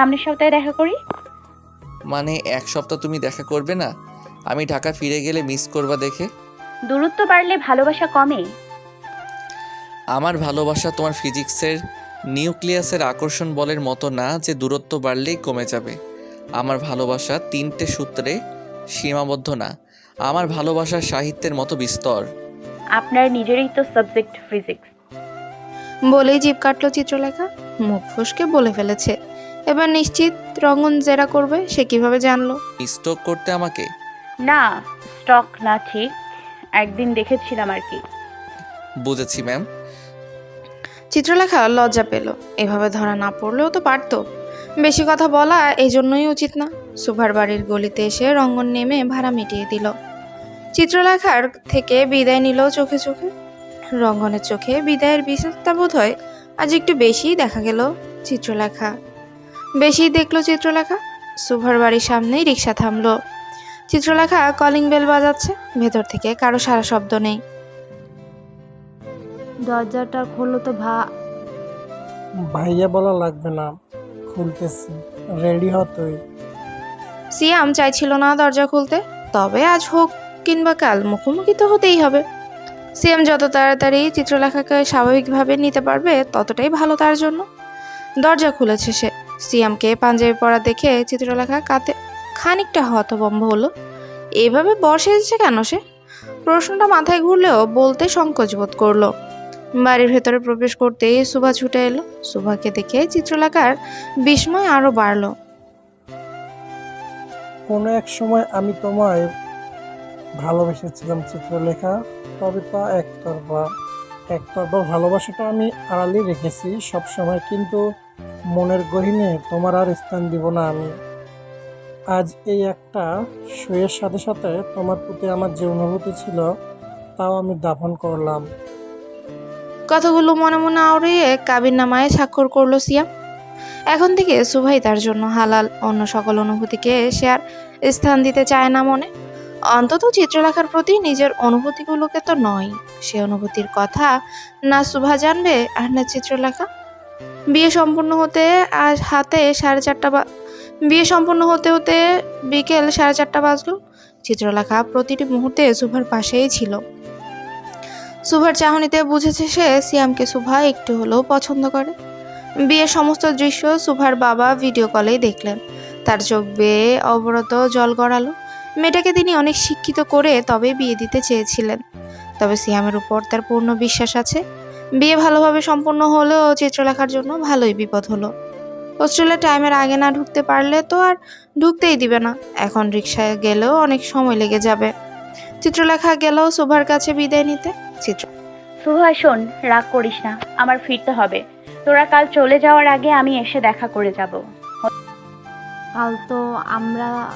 সামনের সপ্তাহে দেখা করি? মানে এক সপ্তাহ তুমি দেখা করবে না? আমি ঢাকা ফিরে গেলে মিস করবা দেখে। দূরত্ব বাড়লে ভালোবাসা কমে। আমার ভালোবাসা তোমার ফিজিক্সের নিউক্লিয়াসের আকর্ষণ বলের মতো না যে দূরত্ব বাড়লেই কমে যাবে। আমার ভালোবাসা তিনটে সূত্রে সীমাবদ্ধ না। আমার ভালোবাসা সাহিত্যের মতো বিস্তর। আপনার নিজেরই তো সাবজেক্ট ফিজিক্স বলেই জিভ কাটলো চিত্রলেখা। মুখ ফসকে বলে ফেলেছে। এবার নিশ্চিত রঙ্গন জেরা করবে সে কীভাবে জানলো? স্টক করতে আমাকে? না স্টক না ঠিক। একদিন দেখেছিলাম আর কি। বুঝেছি ম্যাম। চিত্রলেখা লজ্জা পেল। এভাবে ধরা না পড়লেও তো পারতো। বেশি কথা বলা এই জন্যই উচিত না। সুভার বাড়ির গলিতে এসে রঙ্গন নেমে ভাড়া মিটিয়ে দিল। চিত্রলেখার থেকে বিদায় নিল চোখে চোখে। রঙ্গনের চোখে বিদায়ের বিশেষতা বোধ হয় আজ একটু বেশিই দেখা গেল চিত্রলেখা। বেশি দেখল চিত্রলেখা? সুভার বাড়ির সামনেই রিক্সা থামলো। চিত্রলেখা কলিং বেল বাজাচ্ছে ভেতর থেকে কারও সারা শব্দ নেই। দরজাটা খুললো তো ভা। ভাইয়া বলা লাগবে না খুলতেছি রেডি হ তুই। সিয়াম চাইছিল না দরজা খুলতে তবে আজ হোক কিংবা কাল মুখোমুখি তো হতেই হবে। সিয়াম যত তাড়াতাড়ি চিত্রলেখাকে স্বাভাবিকভাবে নিতে পারবে ততটাই ভালো তার জন্য। দরজা খুলেছে সে। সিয়ামকে পাঞ্জাবি পরা দেখে চিত্রলেখা কাতে খানিকটা হতভম্ব হলো। এভাবে বসে এসেছে কেন সে? প্রশ্নটা মাথায় ঘুরলেও বলতে সংকোচ বোধ করল। বাড়ির ভেতরে প্রবেশ করতেই সুভা ছুটে এলো। সুভাকে দেখে চিত্রলেখার বিস্ময় আরও বাড়লো। কোনো এক সময় আমি তোমায় ভালোবেসেছিলাম চিত্রলেখা, তবে তা একতরফা একতরফা ভালোবাসাটা আমি আড়ালে রেখেছি সব সময় কিন্তু মনের গহিনে তোমার আর স্থান দিব না আমি। আজ এই একটা শোয়ের সাথে সাথে তোমার প্রতি আমার যে অনুভূতি ছিল, তাও আমি দাফন করলাম। কথাগুলো মনে মনে আওড়িয়ে কাবির নামায় স্বাক্ষর করল সিয়াম। এখন থেকে সুভাই তার জন্য হালাল অন্য সকল অনুভূতিকে সে আর স্থান দিতে চায় না মনে। অন্তত চিত্রলেখার প্রতি নিজের অনুভূতিগুলোকে তো নয়, সে অনুভূতির কথা না সুভা জানবে আর না চিত্রলেখা। বিয়ে সম্পূর্ণ হতে, আজ হাতে সাড়ে চারটা বা বিয়ে সম্পূর্ণ হতে হতে বিকেল সাড়ে চারটা বাজলো। চিত্রলেখা প্রতিটি মুহূর্তে সুভার পাশেই ছিল। সুভার চাহনিতে বুঝেছে সে, সিয়ামকে সুভা একটু হলেও পছন্দ করে। বিয়ের সমস্ত দৃশ্য সুভার বাবা ভিডিও কলেই দেখলেন। তার চোখ বেয়ে অবরত জল গড়ালো। মেয়েটাকে তিনি অনেক শিক্ষিত করে তবে বিয়ে দিতে চেয়েছিলেন। তবে সিয়ামের উপর তার পূর্ণ বিশ্বাস আছে। বিয়ে ভালোভাবে সম্পূর্ণ হলেও চিত্রলেখার জন্য ভালোই বিপদ হলো। হোস্টেলে টাইমের আগে না ঢুকতে পারলে তো আর ঢুকতেই দিবে না। এখন রিক্সায় গেলেও অনেক সময় লেগে যাবে। চিত্রলেখা গেলেও শোভার কাছে বিদায় নিতে। চিত্র সুভা শোন রাগ করিস না আমার ফিরতে হবে। তোরা কাল চলে যাওয়ার আগে আমি এসে দেখা করে যাব। কাল তো আমরা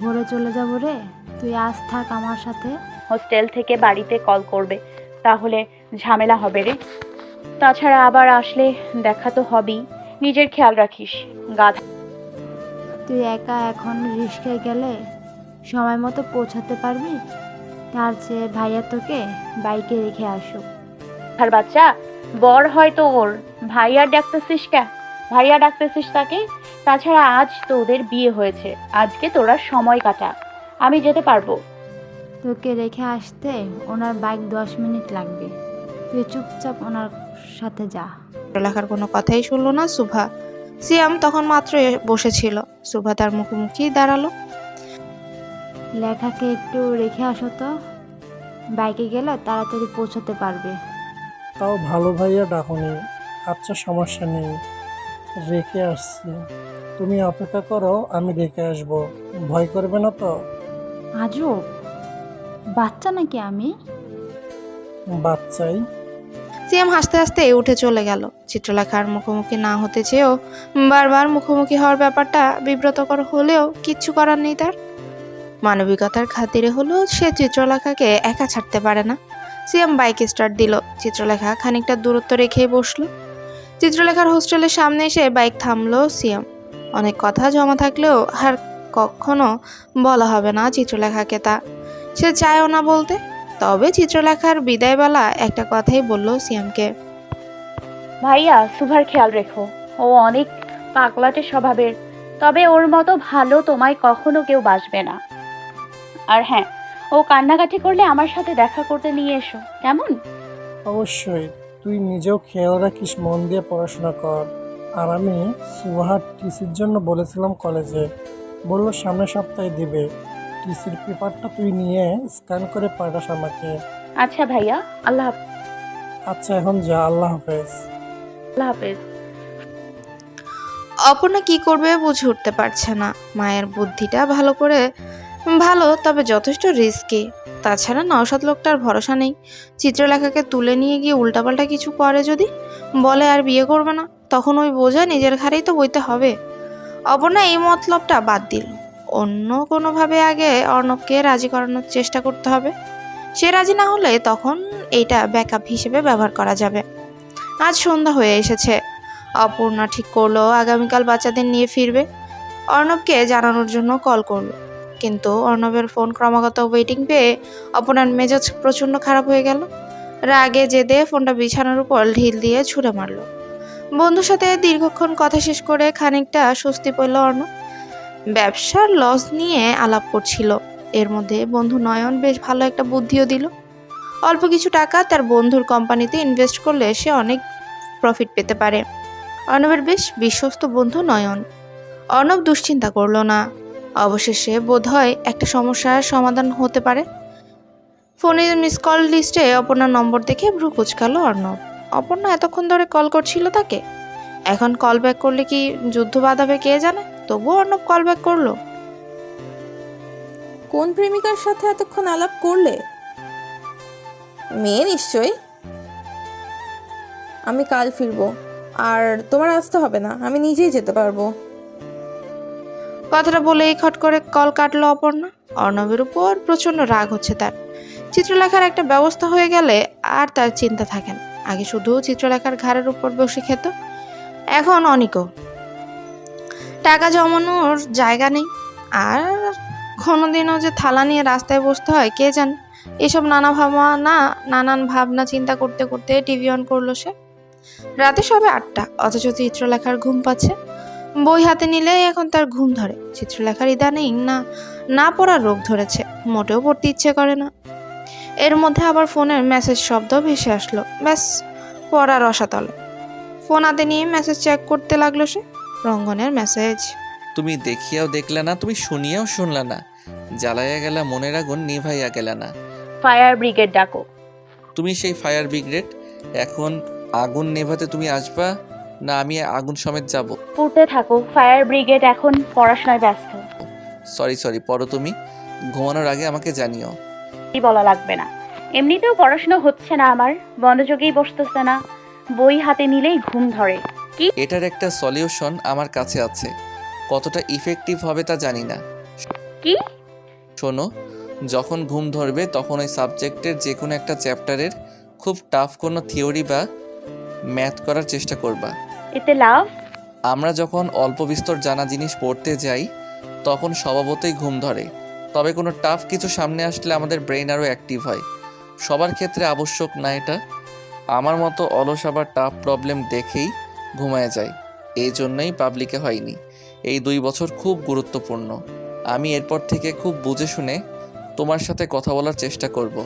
ভোরে চলে যাব রে। তুই আজ থাক আমার সাথে। হোস্টেল থেকে বাড়িতে কল করবে। তাহলে ঝামেলা হবে রে। তাছাড়া আবার আসলে দেখা তো হবেই। নিজের খেয়াল রাখিস গাধা। তুই একা এখন রিস্কায় গেলে সময় মতো পৌঁছাতে পারবি? তার চেয়ে ভাইয়া তোকে বাইকে রেখে আসুক। আর বাচ্চা বর হয়তো ওর। ভাইয়া ডাকতেছিস কে? ভাইয়া ডাকতেছিস তাকে? তাছাড়া আজ তোদের বিয়ে হয়েছে। আজকে তোরা সময় কাটা। আমি যেতে পারব। তোকে রেখে আসতে ওনার বাইক দশ মিনিট লাগবে। তুই চুপচাপ ওনার সাথে যা। লেখার কোনো কথাই শুনলো না সুভা। সিয়াম তখন মাত্র এ- বসেছিল। সুভা তার মুখোমুখি দাঁড়াল। লেখাকে একটু রেখে আসো তো। বাইকে গেলে তাড়াতাড়ি পৌঁছাতে পারবে। তাও ভালো ভাইয়া ডাকুনি। আচ্ছা সমস্যা নেই। রেখে আসছি। তুমি অপেক্ষা করো আমি রেখে আসব। ভয় করবে না তো? আজও বাচ্চা নাকি আমি? বাচ্চাই। সিয়াম হাসতে হাসতে উঠে চলে গেল। চিত্রলেখার মুখোমুখি না হতে চেয়েও বারবার মুখোমুখি হওয়ার ব্যাপারটা বিব্রতকর হলেও কিচ্ছু করার নেই তার। মানবিকতার খাতিরে হলেও সে চিত্রলেখাকে একা ছাড়তে পারে না। সিয়াম বাইক স্টার্ট দিল। চিত্রলেখা খানিকটা দূরত্ব রেখেই বসল। চিত্রলেখার হোস্টেলের সামনে এসে বাইক থামলো সিয়াম অনেক কথা জমা থাকলেও আর কখনো বলা হবে না চিত্রলেখাকে তা। সে চায়ও না বলতে। তবে চিত্রলেখার বিদায়বেলা একটা কথাই বলল সিয়ামকে। ভাইয়া সুভার খেয়াল রেখো। ও অনেক পাগলাটে স্বভাবের। তবে ওর মতো ভালো তোমায় কখনো কেউ বাসবে না। আর হ্যাঁ ও কান্নাকাটি করলে আমার সাথে দেখা করতে নিয়ে এসো। কেমন? অবশ্যই। তুই নিজেও খেয়াল রাখিস মন দিয়ে পড়াশোনা কর। আর আমি সুহার টিসির জন্য বলেছিলাম কলেজে। বলল সামনের সপ্তাহে দিবে। টিসির পেপারটা তুই নিয়ে স্ক্যান করে পাঠাস আমাকে। আচ্ছা ভাইয়া আল্লাহ আচ্ছা এখন যা আল্লাহ হাফেজ। আল্লাহ হাফেজ। অপর্ণা কি করবে বুঝে উঠতে পারছে না। মায়ের বুদ্ধিটা ভালো করে ভালো তবে যথেষ্ট রিস্কি তাছাড়া নওশাদ লোকটার ভরসা নেই। চিত্রলেখাকে তুলে নিয়ে গিয়ে উল্টাপাল্টা কিছু করে যদি বলে আর বিয়ে করবে না তখন ওই বোঝা নিজের ঘাড়েই তো বইতে হবে। অপর্ণা এই মতলবটা বাদ দিল। অন্য কোনোভাবে আগে অর্ণবকে রাজি করানোর চেষ্টা করতে হবে। সে রাজি না হলে তখন এইটা ব্যাকআপ হিসেবে ব্যবহার করা যাবে। আজ সন্ধ্যা হয়ে এসেছে। অপূর্ণা ঠিক করল, আগামীকাল বাচ্চাদের নিয়ে ফিরবে। অর্ণবকে জানানোর জন্য কল করল। কিন্তু অর্ণবের ফোন ক্রমাগত ওয়েটিং পেয়ে অপর্ণার মেজাজ প্রচণ্ড খারাপ হয়ে গেল। রাগে জেদে ফোনটা বিছানার উপর ঢিল দিয়ে ছুঁড়ে মারলো। বন্ধুর সাথে দীর্ঘক্ষণ কথা শেষ করে খানিকটা স্বস্তি পেল অর্ণব। ব্যবসার লস নিয়ে আলাপ করছিল। এর মধ্যে বন্ধু নয়ন বেশ ভালো একটা বুদ্ধিও দিল। অল্প কিছু টাকা তার বন্ধুর কোম্পানিতে ইনভেস্ট করলে সে অনেক প্রফিট পেতে পারে। অর্ণবের বেশ বিশ্বস্ত বন্ধু নয়ন। অর্ণব দুশ্চিন্তা করল না। অবশেষে বোধহয় একটা সমস্যার সমাধান হতে পারে। ফোনে মিস কল লিস্টে অপর্ণার নম্বর দেখে ভ্রু কুচকালো অর্ণব। অপর্ণা এতক্ষণ ধরে কল করছিল তাকে। এখন কল ব্যাক করলে কি যুদ্ধ বাঁধাবে কে জানে? তবুও অর্ণব কল ব্যাক করল। কোন প্রেমিকার সাথে এতক্ষণ আলাপ করলে? মেয়ে নিশ্চয়ই। আমি কাল ফিরবো। আর তোমার আসতে হবে না আমি নিজেই যেতে পারব। কথাটা বলেই খট করে কল কাটলো অপর্ণা। অর্ণবের উপর প্রচণ্ড রাগ হচ্ছে তার। চিত্রলেখার একটা ব্যবস্থা হয়ে গেলে আর তার চিন্তা থাকে না। আগে শুধু চিত্রলেখার ঘাড়ের উপর বসে খেত। এখন অনিকও টাকা জমানোর জায়গা নেই। আর কোনোদিনও যে থালা নিয়ে রাস্তায় বসতে হয়, কে জানে? এসব নানা ভাবনা না নানান ভাবনা চিন্তা করতে করতে টিভি অন করল সে। রাতে সবে আটটা, অথচ চিত্রলেখার ঘুম পাচ্ছে। বই হাতে নিলেই এখন তার ঘুম ধরে। চিত্রলেখার ইদানিং না না পড়ার রোগ ধরেছে। মোটেও পড়তে ইচ্ছে করে না। এর মধ্যে আবার ফোনের মেসেজ শব্দ ভেসে আসলো। ব্যাস, পড়ার রসাতলে ফোন হাতে নিয়ে মেসেজ চেক করতে লাগল সে। রঙ্গনের মেসেজ তুমি দেখিয়াও দেখলে না তুমি শুনিয়াও শুনলা না। জ্বালাইয়া গেলা মনের আগুন নিভাইয়া গেলা না। ফায়ার ব্রিগেড ডাকো। তুমি সেই ফায়ার ব্রিগেড এখন আগুন নেভাতে তুমি আসবা না আমি আগুন সমেত যাব? পড়তে থাকো ফায়ার ব্রিগেড এখন পড়াশোনায় ব্যস্ত। সরি সরি পড়ো তুমি। ঘুমানোর আগে আমাকে জানিও। কি বলা লাগবে না। এমনিতেও পড়াশোনা হচ্ছে না আমার মনোযোগেই বসতেছে না। বই হাতে নিলেই ঘুম ধরে। এটার একটা সলিউশন আমার কাছে আছে। কতটা ইফেক্টিভ হবে তা জানি না। কি? শোনো যখন ঘুম ধরবে তখন ওই সাবজেক্টের যে কোনো একটা চ্যাপ্টারের খুব টাফ কোনো থিওরি বা ম্যাথ করার চেষ্টা করবা। এতে লাভ? আমরা যখন অল্প বিস্তর জানা জিনিস পড়তে যাই তখন স্বভাবতই ঘুম ধরে। তবে কোনো টাফ কিছু সামনে আসলে আমাদের ব্রেন আরও অ্যাক্টিভ হয়। সবার ক্ষেত্রে আবশ্যক না এটা। আমার মতো অলস আবার টাফ প্রবলেম দেখেই ঘুমায় যায়। এই জন্যই পাবলিকে হয়নি। এই দুই বছর খুব গুরুত্বপূর্ণ। আমি এরপর থেকে খুব বুঝে শুনে তোমার সাথে কথা বলার চেষ্টা করব।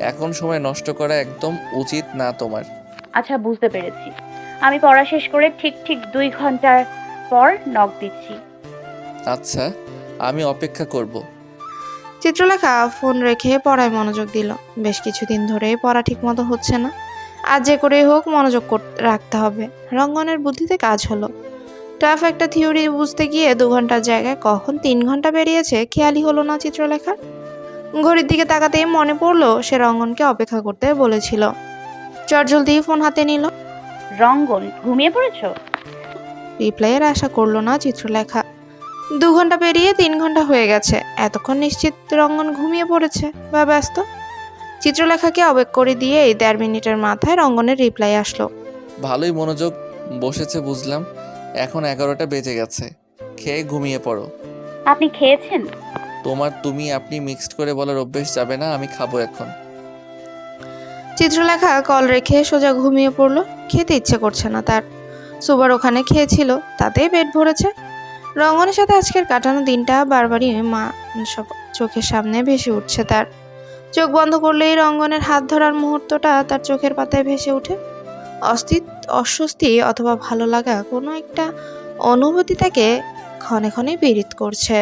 এখন সময় নষ্ট করা একদম উচিত না তোমার। আচ্ছা বুঝতে পেরেছি। আমি পড়া শেষ করে ঠিক ঠিক দুই ঘণ্টার পর নক দিচ্ছি। আচ্ছা আমি অপেক্ষা করব। চিত্রলেখা ফোন রেখে পড়ায় মনোযোগ দিল। বেশ কিছুদিন ধরে পড়া ঠিকমতো হচ্ছে না। আজ যে করেই হোক মনোযোগ রাখতে হবে। রঙ্গনের বুদ্ধিতে কাজ হলো। টাফ একটা থিওরি বুঝতে গিয়ে দু ঘণ্টার জায়গায় কখন তিন ঘণ্টা বেরিয়েছে খেয়ালই হলো না চিত্রলেখার। ঘড়ির দিকে তাকাতেই মনে পড়ল সে রঙ্গনকে অপেক্ষা করতে বলেছিল। চটজলদি ফোন হাতে নিল। রঙ্গন ঘুমিয়ে পড়েছো? রিপ্লাইয়ের আশা করল না চিত্রলেখা। দু ঘণ্টা পেরিয়ে তিন ঘণ্টা হয়ে গেছে। এতক্ষণ নিশ্চিত রঙ্গন ঘুমিয়ে পড়েছে বা ব্যস্ত? চিত্রলেখাকে অবেক করে দিয়ে এই দেড় মিনিটের মাথায় রঙ্গনের রিপ্লাই আসলো। ভালোই মনোযোগ বসেছে বুঝলাম। এখন এগারোটা বেজে গেছে। খেয়ে ঘুমিয়ে পড়ো। আপনি খেয়েছেন? তোমার তুমি আপনি মিক্সড করে বলার অভ্যেস যাবে না আমি খাব এখন। চিত্রলেখা কল রেখে সোজা ঘুমিয়ে পড়ল। খেতে ইচ্ছে করছে না তার। সুবার ওখানে খেয়েছিল তাতেই পেট ভরেছে। রঙ্গনের সাথে আজকের কাটানো দিনটা বারবারই মা সব চোখের সামনে ভেসে উঠছে তার। চোখ বন্ধ করলেই রঙ্গনের হাত ধরার মুহূর্তটা তার চোখের পাতায় ভেসে ওঠে। অস্থিত, অস্বস্তি অথবা ভালো লাগা কোনো একটা অনুভূতি তাকে ক্ষণে ক্ষণে পীড়িত করছে।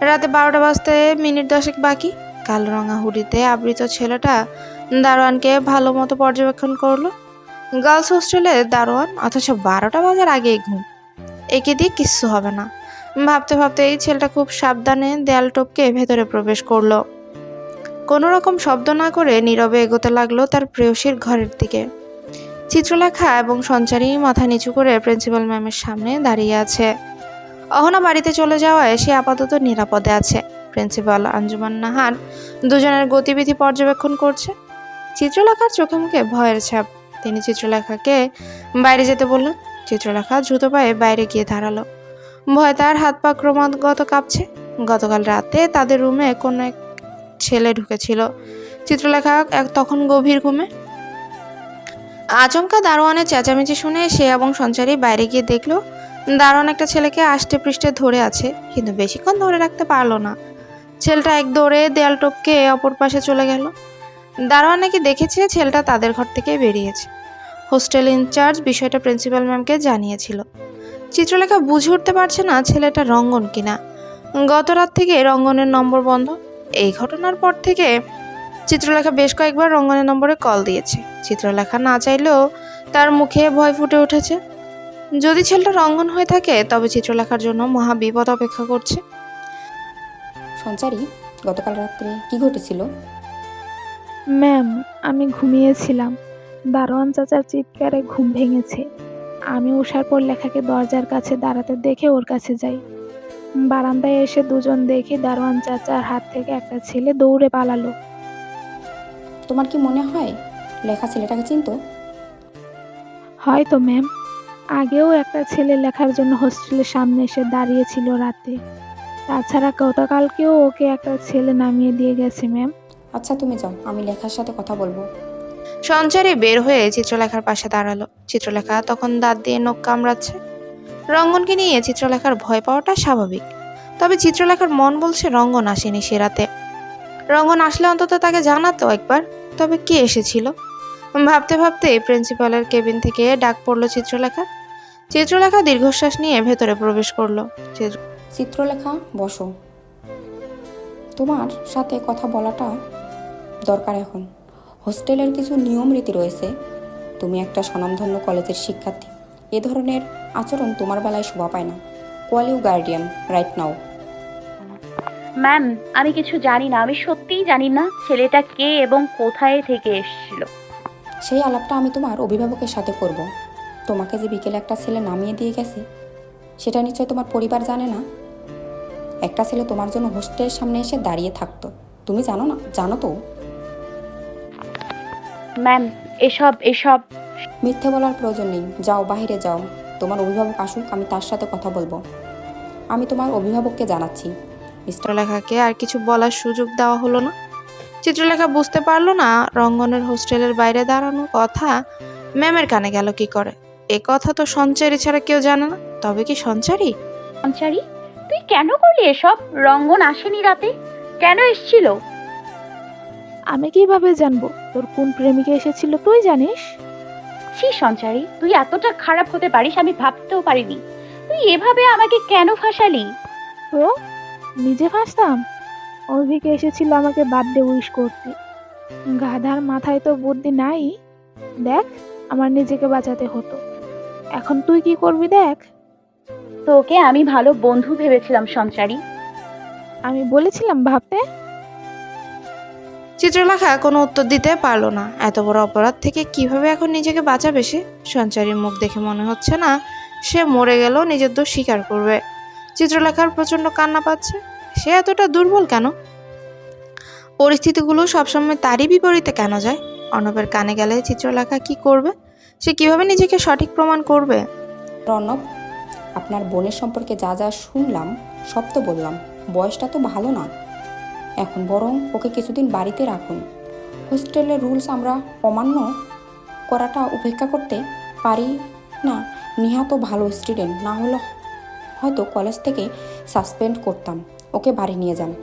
রাতে বারোটা বাজতে মিনিট দশেক বাকি। কালো রঙা হুডিতে আবৃত ছেলেটা দারোয়ানকে ভালো মতো পর্যবেক্ষণ করল। গার্লস হোস্টেলে দারোয়ান অথচ বারোটা বাজার আগেই ঘুম। একে দিয়ে কিচ্ছু হবে না। ভাবতে ভাবতে এই ছেলেটা খুব সাবধানে দেয়াল টপকে ভেতরে প্রবেশ করল। কোনো রকম শব্দ না করে নীরবে এগোতে লাগল তার প্রেয়সীর ঘরের দিকে। চিত্রলেখা এবং সঞ্চারী মাথা নিচু করে প্রিন্সিপাল ম্যামের সামনে দাঁড়িয়ে আছে। অহনা বাড়িতে চলে যাওয়ায় সে আপাতত নিরাপদে আছে। প্রিন্সিপাল আঞ্জুমান নাহার দুজনের গতিবিধি পর্যবেক্ষণ করছে। চিত্রলেখার চোখে মুখে ভয়ের ছাপ। তিনি চিত্রলেখাকে বাইরে যেতে বললেন। চিত্রলেখা দ্রুত পায়ে বাইরে গিয়ে দাঁড়াল। ভয় তার হাত পা ক্রমাগত কাঁপছে। গতকাল রাতে তাদের রুমে কোনো এক ছেলে ঢুকেছিল। চিত্রলেখা এক তখন গভীর ঘুমে। আচমকা দারোয়ানের চেঁচামেচি শুনে সে এবং সঞ্চারী বাইরে গিয়ে দেখল, দারোয়ান একটা ছেলেকে আষ্টে পৃষ্ঠে ধরে আছে, কিন্তু বেশিক্ষণ ধরে রাখতে পারল না। ছেলেটা এক দৌড়ে দেয়াল টপকে অপর পাশে চলে গেল। দারোয়ান নাকি দেখেছে ছেলেটা তাদের ঘর থেকে বেরিয়েছে। হোস্টেল ইনচার্জ বিষয়টা প্রিন্সিপাল ম্যামকে জানিয়েছিল। চিত্রলেখা বুঝে উঠতে পারছে না ছেলেটা রঙ্গন কিনা। গত রাত থেকে রঙ্গনের নম্বর বন্ধ। এই ঘটনার পর থেকে চিত্রলেখা বেশ কয়েকবার রঙ্গনের নম্বরে কল দিয়েছে। চিত্রলেখা না চাইলেও তার মুখে ভয় ফুটে উঠেছে। যদি ছেলেটা রঙ্গন হয়ে থাকে তবে চিত্রলেখার জন্য মহা বিপদ অপেক্ষা করছে। সঞ্চারী গতকাল রাত্রে কি ঘটেছিল? ম্যাম আমি ঘুমিয়েছিলাম। দারোয়ান চাচার চিৎকারে ঘুম ভেঙেছে। আমি উষার পর লেখাকে দরজার কাছে দাঁড়াতে দেখে ওর কাছে যাই। বারান্দায় এসে দুজন দেখি দারোয়ান চাচার হাত থেকে একটা ছেলে দৌড়ে পালালো। তোমার কি মনে হয় লেখা ছেলেটাকে চিনতো? হয়তো ম্যাম আগেও একটা ছেলে লেখার জন্য হোস্টেলের সামনে এসে দাঁড়িয়েছিল রাতে। তাছাড়া গতকালকেও ওকে একটা ছেলে নামিয়ে দিয়ে গেছে ম্যাম আচ্ছা তুমি যাও আমি লেখার সাথে কথা বলব। সঞ্চারে বের হয়ে চিত্রলেখার পাশে দাঁড়াল। চিত্রলেখা তখন দাঁত দিয়ে নখ কামড়াচ্ছে। রঙ্গনকে নিয়ে চিত্রলেখার ভয় পাওয়াটা স্বাভাবিক। তবে চিত্রলেখার মন বলছে রঙ্গন আসেনি সে রাতে। রঙ্গন আসলে অন্তত তাকে জানাতো একবার, তবে কে এসেছিল? ভাবতে ভাবতে প্রিন্সিপালের কেবিন থেকে ডাক পড়ল চিত্রলেখা। চিত্রলেখা দীর্ঘশ্বাস নিয়ে ভেতরে প্রবেশ করল। চিত্রলেখা, বসো। তোমার সাথে কথা বলাটা দরকার এখন। হোস্টেলের কিছু নিয়ম রীতি রয়েছে। তুমি একটা স্বনামধন্য কলেজের শিক্ষার্থী। এ ধরনের আচরণ তোমার বেলায় শোভা পায় না। Call you guardian right now ma'am আমি কিছু জানি না আমি সত্যিই জানি না ছেলেটা কে এবং কোথায় থেকে এসেছিল। সেই আলাপটা আমি তোমার অভিভাবকের সাথে করব। তোমাকে যে বিকেলে একটা ছেলে নামিয়ে দিয়ে গেছে সেটা নিশ্চয় তোমার পরিবার জানে না? একটা ছেলে তোমার জন্য হোস্টেলের সামনে এসে দাঁড়িয়ে থাকতো। তুমি জানো না? জানো তো? ম্যাম এসব এসব মিথ্যে বলার প্রয়োজন নেই। যাও বাইরে যাও। তোমার অভিভাবক আসুক আমি তার সাথে কথা বলব। আমি তোমার অভিভাবককে জানাচ্ছি। চিত্রলেখাকে আর কিছু বলার সুযোগ দেওয়া হলো না। চিত্রলেখা বুঝতে পারল না রঙ্গনের হোস্টেলের বাইরে দাঁড়ানো কথা। ম্যামের কানে গেল কি করে? এ কথা তো সঞ্চারী ছাড়া কেউ জানে না। তবে কি সঞ্চারী? সঞ্চারী তুই কেন করলি এসব? রঙ্গন আসেনি রাতে। কেন এসেছিল? আমি কীভাবে জানব? তোর কোন প্রেমিকা এসেছিল তুই জানিস? ছি সঞ্চারী তুই এতটা খারাপ হতে পারিস আমি ভাবতেও পারিনি। তুই এভাবে আমাকে কেন ফাঁসালি? তো নিজে ফাঁসতাম? অভিকে এসেছিল আমাকে বার্থডে উইশ করতে। গাধার মাথায় তো বুদ্ধি নাই। দেখ আমার নিজেকে বাঁচাতে হতো। এখন তুই কি করবি দেখ? তোকে আমি ভালো বন্ধু ভেবেছিলাম সঞ্চারী। আমি বলেছিলাম ভাবতে? চিত্রলেখা কোনো উত্তর দিতে পারল না। এত বড় অপরাধ থেকে কীভাবে এখন নিজেকে বাঁচাবে সে? সঞ্চারীর মুখ দেখে মনে হচ্ছে না সে মরে গেলেও নিজের দোষ স্বীকার করবে। চিত্রলেখার প্রচণ্ড কান্না পাচ্ছে। সে এতটা দুর্বল কেন? পরিস্থিতিগুলো সবসময় তারই বিপরীতে কেন যায়? অর্ণবের কানে গেলে চিত্রলেখা কি করবে? সে কীভাবে নিজেকে সঠিক প্রমাণ করবে? রণব আপনার বোনের সম্পর্কে যা যা শুনলাম, সব তো বললাম। বয়সটা তো ভালো না এখন বরং ওকে কিছুদিন বাড়িতে রাখুন। হোস্টেলের রুলস আমরা অমান্য করাটা উপেক্ষা করতে পারি না। নিহা তো ভালো স্টুডেন্ট না হলে হয়তো কলেজ থেকে সাসপেন্ড করতাম। ওকে বাড়ি নিয়ে যান।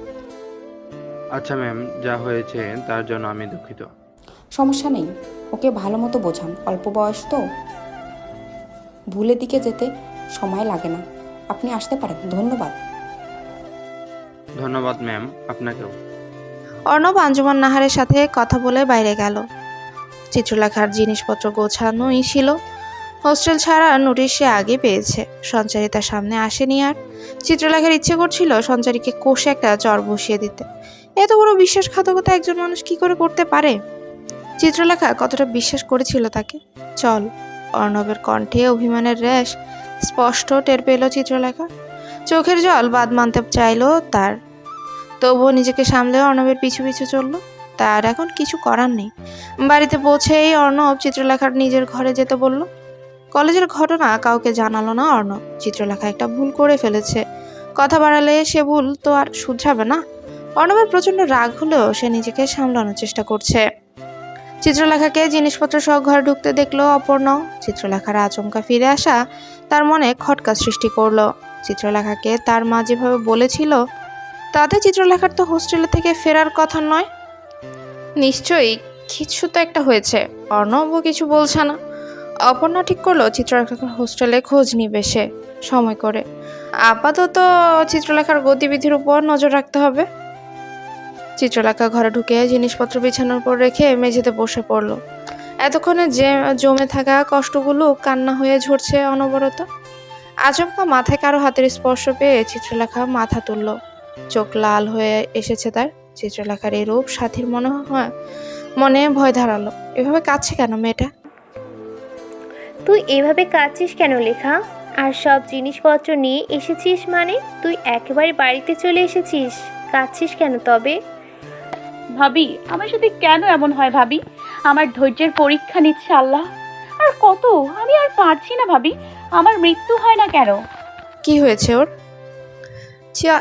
আচ্ছা ম্যাম যা হয়েছে তার জন্য আমি দুঃখিত। সমস্যা নেই ওকে ভালো মতো বোঝান। অল্প বয়স তো। ভুলের দিকে যেতে সময় লাগে না। আপনি আসতে পারেন। ধন্যবাদ। ধন্যবাদ ম্যাম আপনাকেও। অর্ণব আঞ্জুমান নাহারের সাথে কথা বলে বাইরে গেল। চিত্রলেখার জিনিসপত্র গোছানোই ছিল। হোস্টেল ছাড়া নোটিশ সে আগে পেয়েছে। সঞ্চারী তার সামনে আসেনি আর। চিত্রলেখার ইচ্ছে করছিল সঞ্চারীকে কোষে একটা চর বসিয়ে দিতে। এত বড় বিশ্বাসঘাতকতা একজন মানুষ কি করে করতে পারে? চিত্রলেখা কতটা বিশ্বাস করেছিল তাকে? চল, অর্ণবের কণ্ঠে অভিমানের রেশ স্পষ্ট টের পেল চিত্রলেখা। চোখের জল বাদ মানতে চাইলো তার। তবুও নিজেকে সামলেও অর্ণবের পিছু পিছু চলল। তার এখন কিছু করার নেই। বাড়িতে পৌঁছেই অর্ণব চিত্রলেখার নিজের ঘরে যেতে বলল। কলেজের ঘটনা কাউকে জানালো না অর্ণব। চিত্রলেখা একটা ভুল করে ফেলেছে। কথা বাড়ালে সে ভুল তো আর শুধরাবে না। অর্ণবের প্রচণ্ড রাগ হলেও সে নিজেকে সামলানোর চেষ্টা করছে। চিত্রলেখাকে জিনিসপত্র সহ ঘরে ঢুকতে দেখল অপর্ণ চিত্রলেখার আচমকা ফিরে আসা তার মনে খটকা সৃষ্টি করল। চিত্রলেখাকে তার মা যেভাবে বলেছিল, তাতে চিত্রলেখার তো হোস্টেলে থেকে ফেরার কথা নয়। নিশ্চয়ই কিছু তো একটা হয়েছে, অর্ণবও কিছু বলছে না। অপর্ণা ঠিক করল চিত্রলেখার হোস্টেলে খোঁজ নিবে সে, সময় করে। আপাতত চিত্রলেখার গতিবিধির উপর নজর রাখতে হবে। চিত্রলেখা ঘরে ঢুকে জিনিসপত্র বিছানোর পর রেখে মেঝেতে বসে পড়ল। এতক্ষণে যে জমে থাকা কষ্টগুলো কান্না হয়ে ঝরছে অনবরত। আচমকা মাথায় কারও হাতের স্পর্শ পেয়ে চিত্রলেখা মাথা তুলল। চোখ লাল হয়ে এসেছে তার। চিত্রলেখার এই রূপ সাথীর মনে হয় মনে ভয় ধারালো। এভাবে কাছে কেন মেয়েটা? তুই এভাবে কাঁদছিস কেন লেখা? আর সব জিনিসপত্র নিয়ে এসেছিস মানে? তুই একেবারে বাড়িতে চলে এসেছিস। কাঁদছিস কেন তবে? ভাবি আমার সাথে কেন এমন হয় ভাবি? আমার ধৈর্যের পরীক্ষা নিচ্ছে আল্লাহ। আর কত? আমি আর পারছি না ভাবি। আমার মৃত্যু হয় না কেন? কি হয়েছে ওর?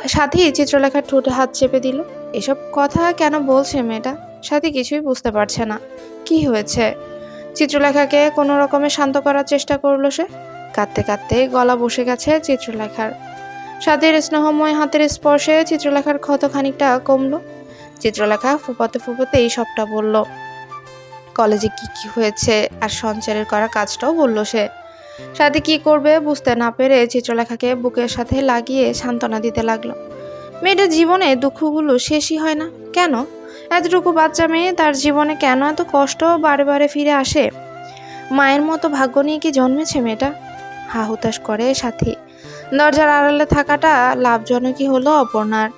সাথী চিত্রলেখার ঠোঁটে হাত চেপে দিল। এসব কথা কেন বলছে মেয়েটা? সাথী কিছুই বুঝতে পারছে না। কি হয়েছে? চিত্রলেখাকে কোনো রকমে শান্ত করার চেষ্টা করল সে? কাঁদতে কাঁদতে গলা বসে গেছে চিত্রলেখার। সাথীর স্নেহময় হাতের স্পর্শে চিত্রলেখার ক্ষত খানিকটা কমলো। চিত্রলেখা ফুপাতে ফুপাতে এই সবটা বলল। কলেজে কি কি হয়েছে? আর সঞ্চারের করা কাজটাও বলল সে। সাথে কি করবে বুঝতে না পেরে চিত্রলেখাকে বুকের সাথে লাগিয়ে সান্ত্বনা দিতে লাগল। মেয়েটার জীবনে দুঃখগুলো শেষই হয় না। কেন? এতটুকু বাচ্চা মেয়ে তার জীবনে কেন এত কষ্ট বারে বারে ফিরে আসে? মায়ের মতো ভাগ্য নিয়ে কি জন্মেছে মেয়েটা? হা হুতাশ করে সাথী। দরজার আড়ালে থাকাটা লাভজনকই হলো অপর্ণার।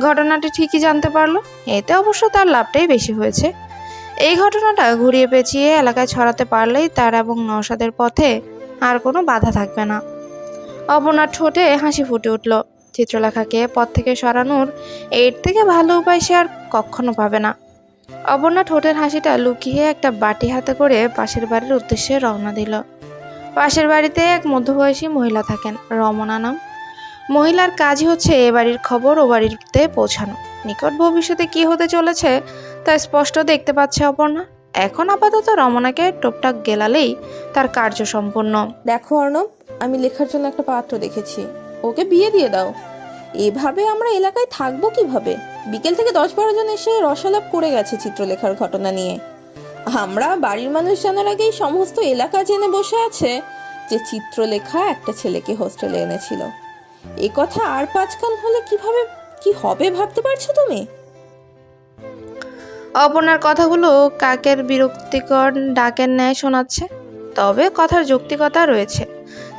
ঘটনাটি ঠিকই জানতে পারল। এতে অবশ্য তার লাভটাই বেশি হয়েছে। এই ঘটনাটা ঘুরিয়ে পেঁচিয়ে এলাকায় ছড়াতে পারলেই তার এবং নওশাদের পথে আর কোনো বাধা থাকবে না। অপর্ণার ঠোঁটে হাসি ফুটে উঠল। চিত্রলেখাকে পথ থেকে সরানোর এর থেকে ভালো উপায় সে আর কখনো পাবে না। অপর্ণা ঠোঁটের হাসিটা লুকিয়ে একটা বাটি হাতে করে পাশের বাড়ির উদ্দেশ্যে রওনা দিল। পাশের বাড়িতে এক মধ্যবয়সী মহিলা থাকেন, রমনা নাম। মহিলার কাজই হচ্ছে এ বাড়ির খবর ও বাড়িতে পৌঁছানো। নিকট ভবিষ্যতে কি হতে চলেছে তা স্পষ্ট দেখতে পাচ্ছে অপর্ণা। এখন আপাতত রমনাকে টোপটাক গেলালেই তার কার্য সম্পন্ন। দেখো, অর্ণব, আমি লেখার জন্য একটা পাত্র দেখেছি। ওকে বিয়ে দিয়ে দাও। এভাবে আমরা এলাকায় থাকব কীভাবে? বিকেল থেকে দশ বারো জন এসে রসালাপ করে গেছে চিত্রলেখার ঘটনা নিয়ে। আমরা বাড়ির মানুষ জানার আগেই সমস্ত এলাকা জেনে বসে আছে যে চিত্রলেখা একটা ছেলেকে হোস্টেলে এনেছিল। এ কথা আর পাঁচকান হলে কীভাবে, কি হবে ভাবতে পারছ তুমি? অপর্ণার কথাগুলো কাকের বিরক্তিকর ডাকের ন্যায় শোনাচ্ছে, তবে কথার যৌক্তিকতা রয়েছে।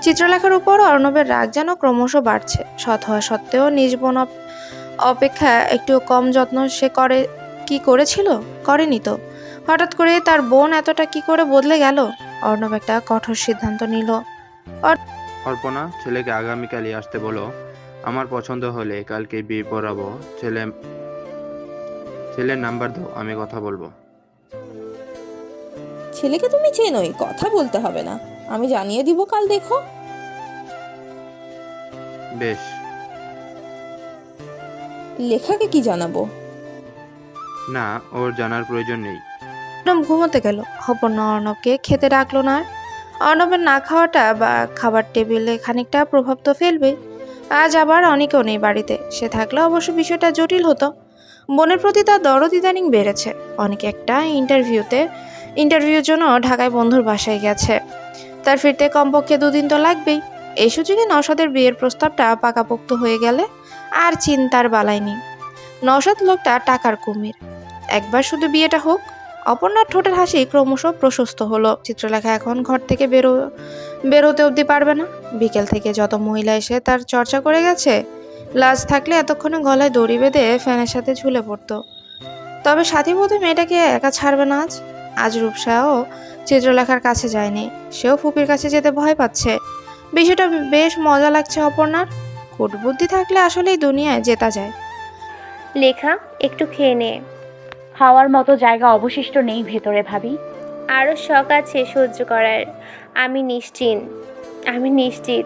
চিত্রলেখার উপর অর্ণবের রাগ যেন ক্রমশ বাড়ছে। সৎ হওয়া সত্ত্বেও নিজ বোন অপ- অপেক্ষা একটু কম যত্ন সে করে, কি করেছিল? করেনি তো। হঠাৎ করে তার বোন এতটা কি করে বদলে গেল? অর্ণব একটা কঠোর সিদ্ধান্ত নিল। অর্পণা, ছেলেকে আগামীকালই আসতে বলো। আমার পছন্দ হলে কালকে বিয়ে পড়াবো। ছেলে ছেলের নাম্বার দাও আমি কথা বলব। ছেলেকে তুমি চেনোই কথা বলতে হবে না। আমি জানিয়ে দিব কাল দেখো। বেশ। লেখাকে কি জানাব? না ওর জানার প্রয়োজন নেই। অর্ণব ঘুমোতে গেল। অপর্ণা অর্ণবকে খেতে ডাকলো না আর। অর্ণবের না খাওয়াটা বা খাবার টেবিলে খানিকটা প্রভাব তো ফেলবে। আজ আবার অনেকেও নেই বাড়িতে। সে থাকলে অবশ্য বিষয়টা জটিল হতো। বোনের প্রতি তার দরদ ইদানিং বেড়েছে। অনেকে একটা ইন্টারভিউতে, ইন্টারভিউর জন্য ঢাকায় বন্ধুর বাসায় গেছে। তার ফিরতে কমপক্ষে দুদিন তো লাগবেই। এই সুযোগে নওশাদের বিয়ের প্রস্তাবটা পাকাপোক্ত হয়ে গেলে আর চিন্তার বালাই নেই। নওশাদ লোকটা টাকার কুমির। একবার শুধু বিয়েটা হোক, অপর্ণার ঠোঁটের হাসি ক্রমশ প্রশস্ত হলো। চিত্রলেখা এখন ঘর থেকে বেরো, বেরোতে অবধি পারবে না। বিকেল থেকে যত মহিলা এসে তার চর্চা করে গেছে লাজ থাকলে এতক্ষণে গলায় দড়ি বেঁধে ফ্যানের সাথে ঝুলে পড়তো। তবে সাথী বোধ মেয়েটাকে একা ছাড়বে না আজ। আজ রূপসাও চিত্রলেখার কাছে যায়নি। সেও ফুপির কাছে যেতে ভয় পাচ্ছে। বিষয়টা বেশ মজা লাগছে অপর্ণার। কুটবুদ্ধি থাকলে আসলেই দুনিয়ায় জেতা যায়। লেখা একটু খেয়ে নে। খাওয়ার মতো জায়গা অবশিষ্ট নেই ভেতরে ভাবি। আরও শখ আছে সহ্য করার। আমি নিশ্চিন্ত আমি নিশ্চিত।